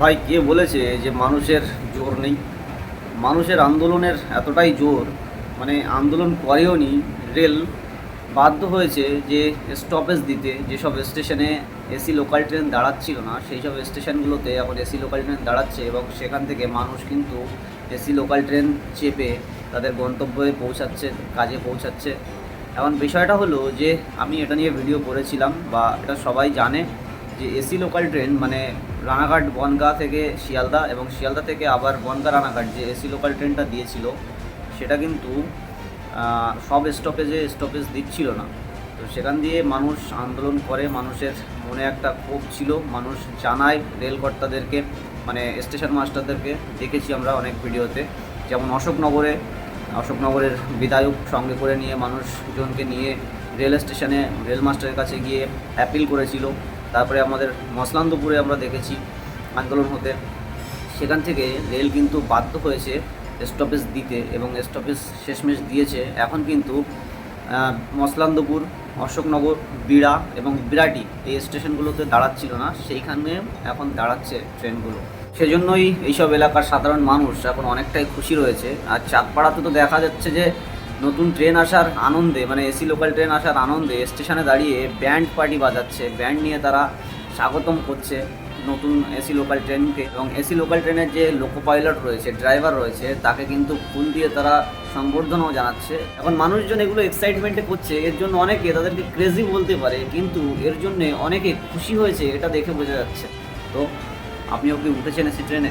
ভাই, কে বলেছে যে মানুষের জোর নেই? মানুষের আন্দোলনের এতটাই জোর মানে আন্দোলন করেও নি, রেল বাধ্য হয়েছে যে স্টপেজ দিতে। যেসব স্টেশনে এসি লোকাল ট্রেন দাঁড়াচ্ছিল না সেই সব স্টেশনগুলোতে এখন এসি লোকাল ট্রেন দাঁড়াচ্ছে এবং সেখান থেকে মানুষ কিন্তু এসি লোকাল ট্রেন চেপে তাদের গন্তব্যে পৌঁছাচ্ছে, কাজে পৌঁছাচ্ছে। এখন বিষয়টা হলো যে, আমি এটা নিয়ে ভিডিও করেছিলাম বা এটা সবাই জানে যে এসি লোকাল ট্রেন মানে রানাঘাট, বনগাঁ থেকে শিয়ালদা এবং শিয়ালদা থেকে আবার বনগাঁ রানাঘাট যে এসি লোকাল ট্রেনটা দিয়েছিল, সেটা কিন্তু সব স্টপেজে স্টপেজ দিচ্ছিল না। তো সেখান দিয়ে মানুষ আন্দোলন করে, মানুষের মনে একটা ক্ষোভ ছিল, মানুষ জানায় রেলকর্তাদেরকে মানে স্টেশন মাস্টারদেরকে দেখেছি আমরা অনেক ভিডিওতে, যেমন অশোকনগরে, অশোকনগরের বিধায়ক সঙ্গে করে নিয়ে মানুষজনকে নিয়ে রেল স্টেশনে রেল মাস্টারের কাছে গিয়ে অ্যাপিল করেছিল। তারপরে আমাদের মসলান্দপুরে আমরা দেখেছি আন্দোলন হতে। সেখান থেকে রেল কিন্তু বাধ্য হয়েছে স্টপেজ দিতে এবং স্টপেজ শেষমেশ দিয়েছে। এখন কিন্তু মসলান্দপুর, অশোকনগর, বিড়া এবং বিরাটি এই স্টেশনগুলোতে দাঁড়াচ্ছিল না। সেইখানে এখন দাঁড়াচ্ছে ট্রেনগুলো। সেজন্যই এইসব এলাকার সাধারণ মানুষ এখন অনেকটাই খুশি রয়েছে। আর চাঁদপাড়াতে তো দেখা যাচ্ছে যে নতুন ট্রেন আসার আনন্দে মানে এসি লোকাল ট্রেন আসার আনন্দে স্টেশনে দাঁড়িয়ে ব্যান্ড পার্টি বাজাচ্ছে। ব্যান্ড নিয়ে তারা স্বাগতম করছে নতুন এসি লোকাল ট্রেনকে এবং এসি লোকাল ট্রেনের যে লোকো পাইলট রয়েছে ড্রাইভার রয়েছে, তাকে কিন্তু ফুল দিয়ে তারা সংবর্ধনাও জানাচ্ছে। এখন মানুষজন এগুলো এক্সাইটমেন্টে করছে, এর জন্য অনেকে তাদেরকে ক্রেজি বলতে পারে, কিন্তু এর জন্যে অনেকে খুশি হয়েছে, এটা দেখে বোঝা যাচ্ছে। তো, আপনিও কি উঠেছেন এসি ট্রেনে